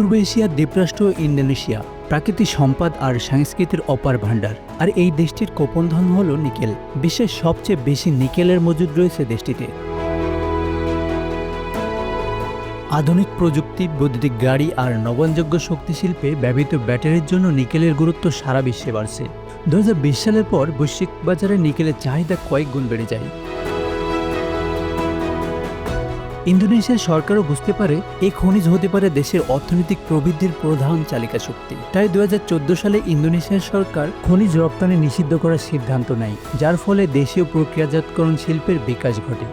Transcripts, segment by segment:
পূর্ব এশিয়ার দ্বীপরাষ্ট্র, ইন্দোনেশিয়া, প্রাকৃতিক সম্পদ আর সংস্কৃতির অপার ভাণ্ডার। আর এই দেশটির কোপনধন হল নিকেল। বিশ্বের সবচেয়ে বেশি নিকেলের মজুদ রয়েছে দেশটিতে। আধুনিক প্রযুক্তি, বৈদ্যুতিক গাড়ি আর নবায়নযোগ্য শক্তি শিল্পে ব্যবহৃত ব্যাটারির জন্য নিকেলের গুরুত্ব সারা বিশ্বে বাড়ছে। দু হাজার বিশ সালের পর বৈশ্বিক বাজারে নিকেলের চাহিদা কয়েক গুণ বেড়ে যায়। ইন্দোনেশিয়ার সরকারও বুঝতে পারে এই খনিজ হতে পারে দেশের অর্থনৈতিক প্রবৃদ্ধির প্রধান চালিকা শক্তি। তাই দু হাজার চোদ্দ সালে ইন্দোনেশিয়ার সরকার খনিজ রপ্তানি নিষিদ্ধ করার সিদ্ধান্ত নেয়, যার ফলে দেশীয় প্রক্রিয়াজাতকরণ শিল্পের বিকাশ ঘটে।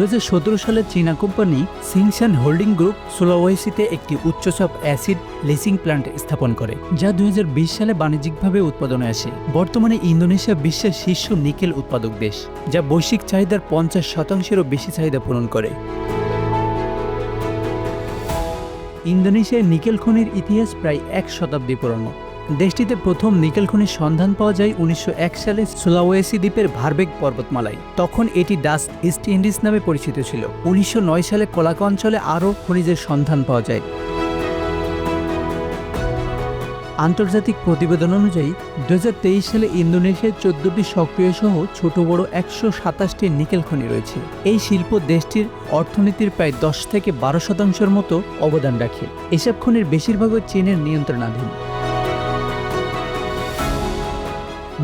দু হাজার সতেরো সালে চীনা কোম্পানি সিংশান হোল্ডিং গ্রুপ সুলাওয়েসিতে একটি উচ্চচাপ অ্যাসিড লেসিং প্ল্যান্ট স্থাপন করে, যা দু হাজার বিশ সালে বাণিজ্যিকভাবে উৎপাদনে আসে। বর্তমানে ইন্দোনেশিয়া বিশ্বের শীর্ষ নিকেল উৎপাদক দেশ, যা বৈশ্বিক চাহিদার পঞ্চাশ শতাংশেরও বেশি চাহিদা পূরণ করে। ইন্দোনেশিয়ার নিকেল খনির ইতিহাস প্রায় এক শতাব্দী পুরনো। দেশটিতে প্রথম নিকেল খনির সন্ধান পাওয়া যায় উনিশশো এক সালে সুলাওয়েসি দ্বীপের ভারবেগ পর্বতমালায়। তখন এটি ডাস ইস্ট ইন্ডিজ নামে পরিচিত ছিল। উনিশশো নয় সালে কোলাকা অঞ্চলে আরও খনিজের সন্ধান পাওয়া যায়। আন্তর্জাতিক প্রতিবেদন অনুযায়ী দু হাজার তেইশ সালে ইন্দোনেশিয়ায় চোদ্দটি সক্রিয় সহ ছোট বড় একশো সাতাশটি নিকেল খনি রয়েছে। এই শিল্প দেশটির অর্থনীতির প্রায় দশ থেকে বারো শতাংশের মতো অবদান রাখে। এসব খনির বেশিরভাগই চীনের নিয়ন্ত্রণাধীন।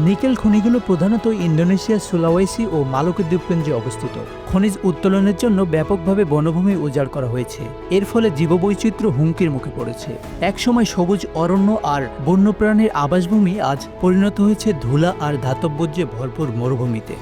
নিকেল খনিগুলো প্রধানত ইন্দোনেশিয়ার সুলাওয়েসি ও মালক দ্বীপপুঞ্জে অবস্থিত। খনিজ উত্তোলনের জন্য ব্যাপকভাবে বনভূমি উজাড় করা হয়েছে। এর ফলে জীববৈচিত্র্য হুমকির মুখে পড়েছে। একসময় সবুজ অরণ্য আর বন্যপ্রাণীর আবাসভূমি আজ পরিণত হয়েছে ধুলা আর ধাতব্যজ্যে ভরপুর মরুভূমিতে।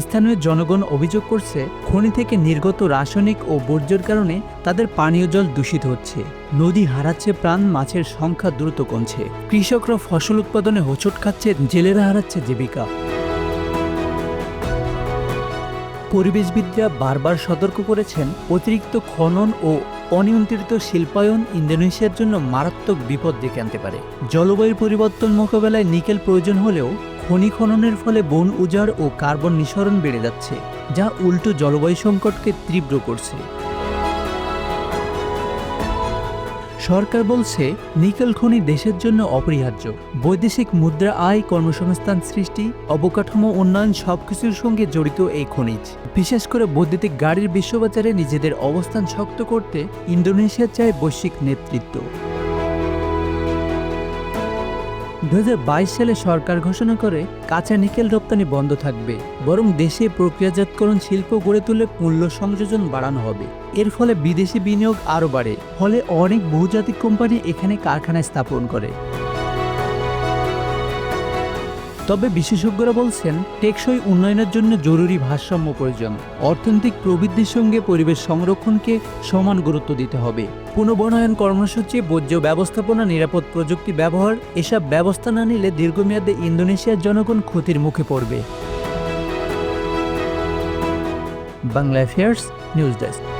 স্থানীয় জনগণ অভিযোগ করছে, খনি থেকে নির্গত রাসায়নিক ও বর্জ্যের কারণে তাদের পানীয় জল দূষিত হচ্ছে। নদী হারাচ্ছে প্রাণ, মাছের সংখ্যা দ্রুত কমছে। কৃষকরা ফসল উৎপাদনে হোঁচট খাচ্ছে, জেলেরা হারাচ্ছে জীবিকা। পরিবেশবিদরা বারবার সতর্ক করেছেন, অতিরিক্ত খনন ও অনিয়ন্ত্রিত শিল্পায়ন ইন্দোনেশিয়ার জন্য মারাত্মক বিপদ ডেকে আনতে পারে। জলবায়ুর পরিবর্তন মোকাবেলায় নিকেল প্রয়োজন হলেও খনি খননের ফলে বন উজাড় ও কার্বন নিঃসরণ বেড়ে যাচ্ছে, যা উল্টো জলবায়ু সংকটকে তীব্র করছে। সরকার বলছে, নিকেল খনি দেশের জন্য অপরিহার্য। বৈদেশিক মুদ্রা আয় কর্মসংস্থান সৃষ্টি, অবকাঠামো উন্নয়ন সবকিছুর সঙ্গে জড়িত এই খনিজ। বিশেষ করে বৈদ্যুতিক গাড়ির বিশ্ববাজারে নিজেদের অবস্থান শক্ত করতে ইন্দোনেশিয়া চায় বৈশ্বিক নেতৃত্ব। দু হাজার বাইশ সালে সরকার ঘোষণা করে কাঁচা নিকেল রপ্তানি বন্ধ থাকবে, বরং দেশে প্রক্রিয়াজাতকরণ শিল্প গড়ে তুলে মূল্য সংযোজন বাড়ানো হবে। এর ফলে বিদেশি বিনিয়োগ আরও বাড়ে, ফলে অনেক বহুজাতিক কোম্পানি এখানে কারখানা স্থাপন করে। তবে বিশেষজ্ঞরা বলছেন, টেকসই উন্নয়নের জন্য জরুরি ভারসাম্য প্রয়োজন। অর্থনৈতিক প্রবৃদ্ধির সঙ্গে পরিবেশ সংরক্ষণকে সমান গুরুত্ব দিতে হবে। পুনর্বনায়ন কর্মসূচি, বর্জ্য ব্যবস্থাপনা, নিরাপদ প্রযুক্তি ব্যবহার, এসব ব্যবস্থা না নিলে দীর্ঘমেয়াদে ইন্দোনেশিয়ার জনগণ ক্ষতির মুখে পড়বে। Bangla affairs news desk